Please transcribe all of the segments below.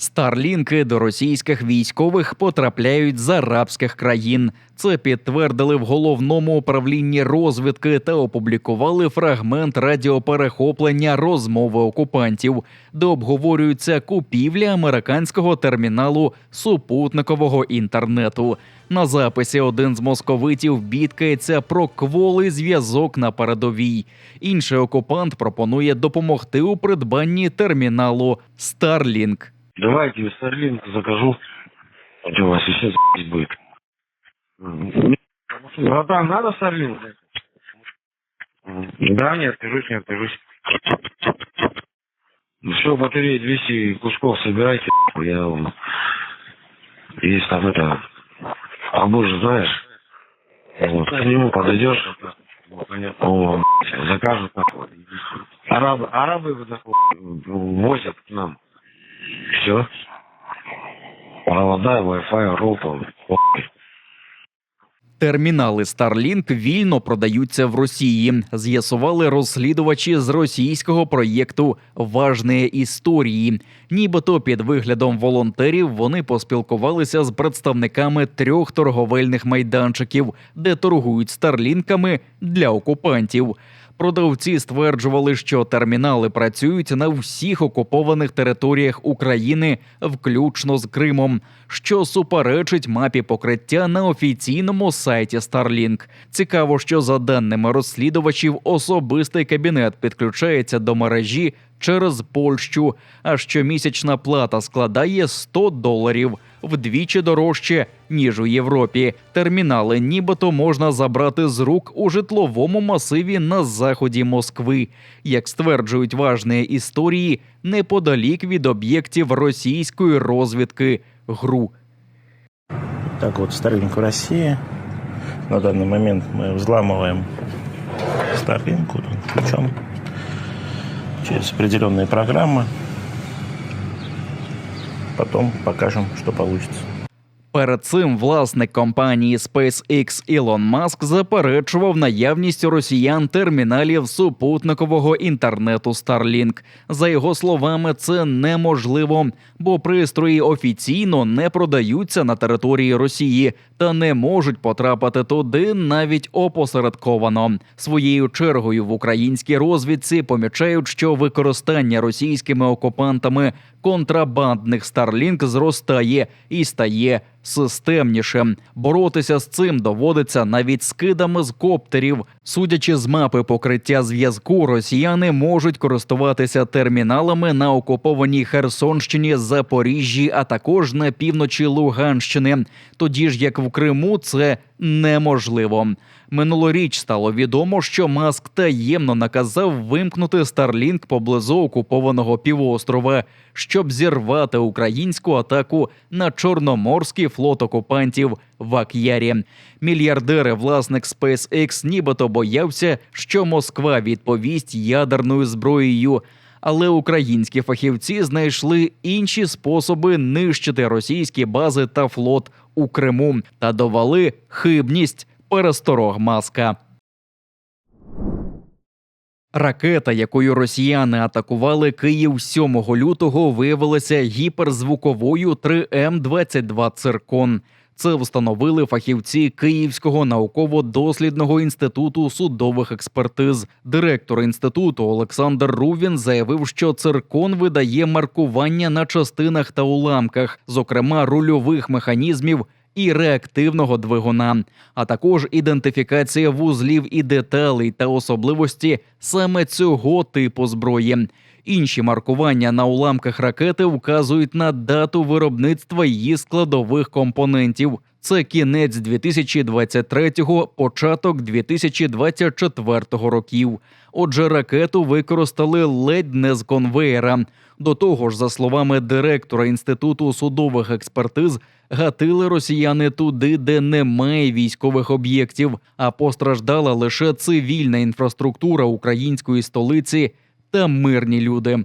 Старлінки до російських військових потрапляють з арабських країн. Це підтвердили в головному управлінні розвідки та опублікували фрагмент радіоперехоплення розмови окупантів, де обговорюється купівля американського терміналу супутникового інтернету. На записі один з московитів бідкається про кволий зв'язок на передовій. Інший окупант пропонує допомогти у придбанні терміналу Starlink. Давайте Starlink закажу. Где у вас сейчас будет? Братан, надо Starlink? Да, не откажусь, не откажусь. Все, батареи 200 кусков собирайте. Я вам... Есть там это... А боже, знаешь, вот, к нему подойдешь, о, закажут. Арабы, арабы возят к нам. Все. Провода, Wi-Fi, роутер. Термінали Starlink вільно продаються в Росії. З'ясували розслідувачі з російського проєкту Важні історії. Нібито під виглядом волонтерів вони поспілкувалися з представниками трьох торговельних майданчиків, де торгують старлінками для окупантів. Продавці стверджували, що термінали працюють на всіх окупованих територіях України, включно з Кримом, що суперечить мапі покриття на офіційному сайті Starlink. Цікаво, що за даними розслідувачів, особистий кабінет підключається до мережі через Польщу, а щомісячна плата складає 100 доларів. Вдвічі дорожче ніж у Європі. Термінали нібито можна забрати з рук у житловому масиві на заході Москви, як стверджують важні історії, неподалік від об'єктів російської розвідки ГРУ. Так вот, Starlink в России. На данный момент мы взламываем Starlink вот он, ключом через определенные программы. Потом покажем, что получится. Перед цим власник компанії SpaceX Ілон Маск заперечував наявність у росіян терміналів супутникового інтернету Starlink. За його словами, це неможливо, бо пристрої офіційно не продаються на території Росії та не можуть потрапити туди навіть опосередковано. Своєю чергою в українській розвідці помічають, що використання російськими окупантами контрабандних Starlink зростає і стає системнішим. Боротися з цим доводиться навіть скидами з коптерів. Судячи з мапи покриття зв'язку, росіяни можуть користуватися терміналами на окупованій Херсонщині, Запоріжжі, а також на півночі Луганщини. Тоді ж як в Криму це неможливо. Минулоріч стало відомо, що Маск таємно наказав вимкнути Starlink поблизу окупованого півострова, щоб зірвати українську атаку на чорноморський флот окупантів в Ак'ярі. Мільярдери, власник SpaceX, нібито боявся, що Москва відповість ядерною зброєю. Але українські фахівці знайшли інші способи нищити російські бази та флот у Криму та довели хибність пересторог маска. Ракета, якою росіяни атакували Київ 7 лютого, виявилася гіперзвуковою 3М-22 «Циркон». Це встановили фахівці Київського науково-дослідного інституту судових експертиз. Директор інституту Олександр Рувін заявив, що циркон видає маркування на частинах та уламках, зокрема рульових механізмів. І реактивного двигуна, а також ідентифікація вузлів і деталей та особливості саме цього типу зброї. Інші маркування на уламках ракети вказують на дату виробництва її складових компонентів. Це кінець 2023-го, початок 2024 років. Отже, ракету використали ледь не з конвеєра. До того ж, за словами директора інституту судових експертиз, гатили росіяни туди, де немає військових об'єктів, а постраждала лише цивільна інфраструктура української столиці та мирні люди.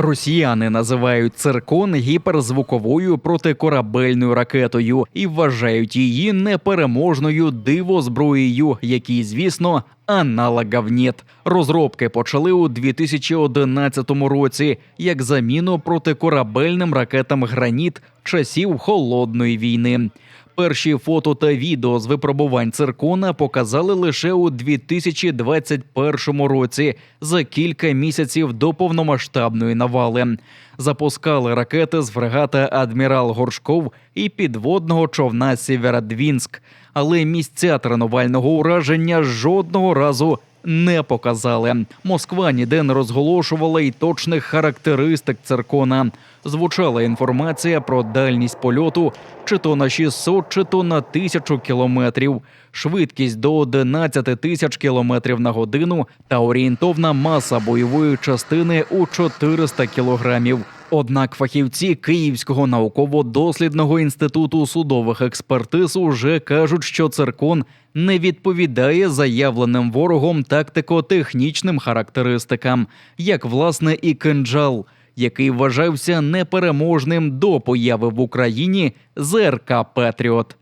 Росіяни називають циркон гіперзвуковою протикорабельною ракетою і вважають її непереможною дивозброєю, якій, звісно, аналогів нет. Розробки почали у 2011 році як заміну протикорабельним ракетам граніт часів холодної війни. Перші фото та відео з випробувань циркона показали лише у 2021 році, за кілька місяців до повномасштабної навали. Запускали ракети з фрегата Адмірал Горшков і підводного човна Сєвєродвінськ, але місця тренувального ураження жодного разу не показали. Москва ніде не розголошувала й точних характеристик циркона. Звучала інформація про дальність польоту чи то на 600, чи то на 1000 кілометрів, швидкість до 11 тисяч кілометрів на годину та орієнтовна маса бойової частини у 400 кілограмів. Однак фахівці Київського науково-дослідного інституту судових експертиз уже кажуть, що циркон не відповідає заявленим ворогом тактико-технічним характеристикам, як власне і кинджал, який вважався непереможним до появи в Україні ЗРК Петріот.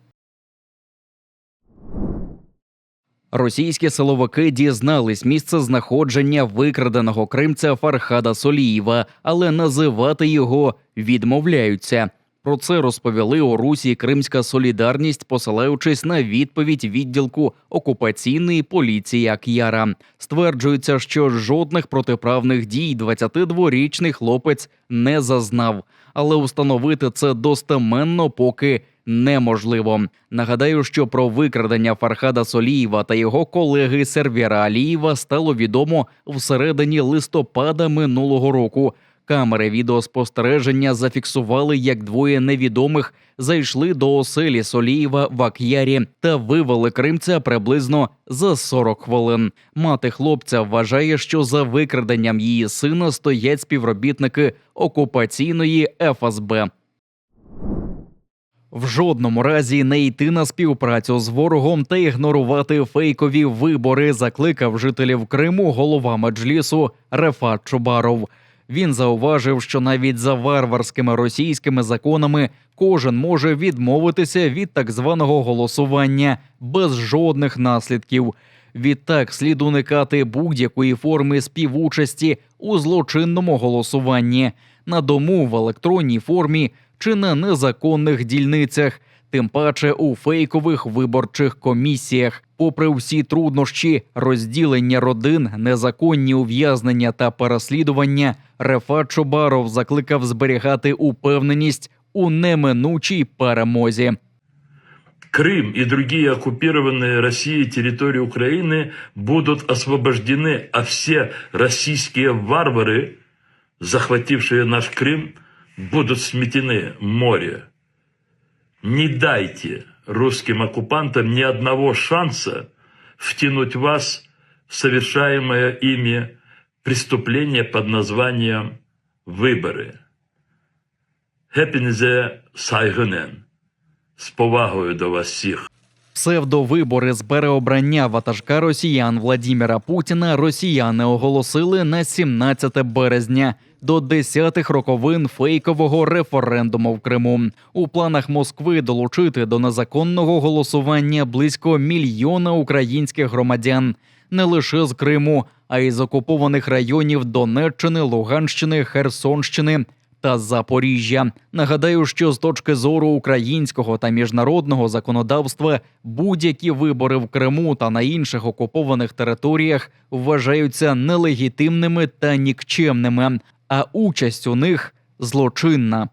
Російські силовики дізнались місце знаходження викраденого кримця Фархада Солієва, але називати його відмовляються. Про це розповіли у Русі Кримська Солідарність, посилаючись на відповідь відділку окупаційної поліції Ак'яра. Стверджується, що жодних протиправних дій 22-річний хлопець не зазнав, але установити це достеменно поки неможливо. Нагадаю, що про викрадення Фархада Солієва та його колеги Сервіра Алієва стало відомо всередині листопада минулого року. Камери відеоспостереження зафіксували, як двоє невідомих зайшли до оселі Солієва в Ак'ярі та вивели кримця приблизно за 40 хвилин. Мати хлопця вважає, що за викраденням її сина стоять співробітники окупаційної ФСБ. В жодному разі не йти на співпрацю з ворогом та ігнорувати фейкові вибори, закликав жителів Криму голова меджлісу Рефат Чубаров. Він зауважив, що навіть за варварськими російськими законами кожен може відмовитися від так званого голосування без жодних наслідків. Відтак слід уникати будь-якої форми співучасті у злочинному голосуванні на дому в електронній формі чи на незаконних дільницях, тим паче у фейкових виборчих комісіях. Попри всі труднощі, розділення родин, незаконні ув'язнення та переслідування, Рефат Чубаров закликав зберігати упевненість у неминучій перемозі. Крым и другие оккупированные Россией территории Украины будут освобождены, а все российские варвары, захватившие наш Крым, будут сметены в море. Не дайте русским оккупантам ни одного шанса втянуть вас в совершаемое ими преступление под названием «выборы». Hepinize saygınen. З повагою до вас всіх. Псевдовибори з переобрання ватажка росіян Владіміра Путіна росіяни оголосили на 17 березня до десятих роковин фейкового референдуму в Криму. У планах Москви долучити до незаконного голосування близько мільйона українських громадян не лише з Криму, а й з окупованих районів Донеччини, Луганщини, Херсонщини та Запоріжжя. Нагадаю, що з точки зору українського та міжнародного законодавства будь-які вибори в Криму та на інших окупованих територіях вважаються нелегітимними та нікчемними, а участь у них злочинна.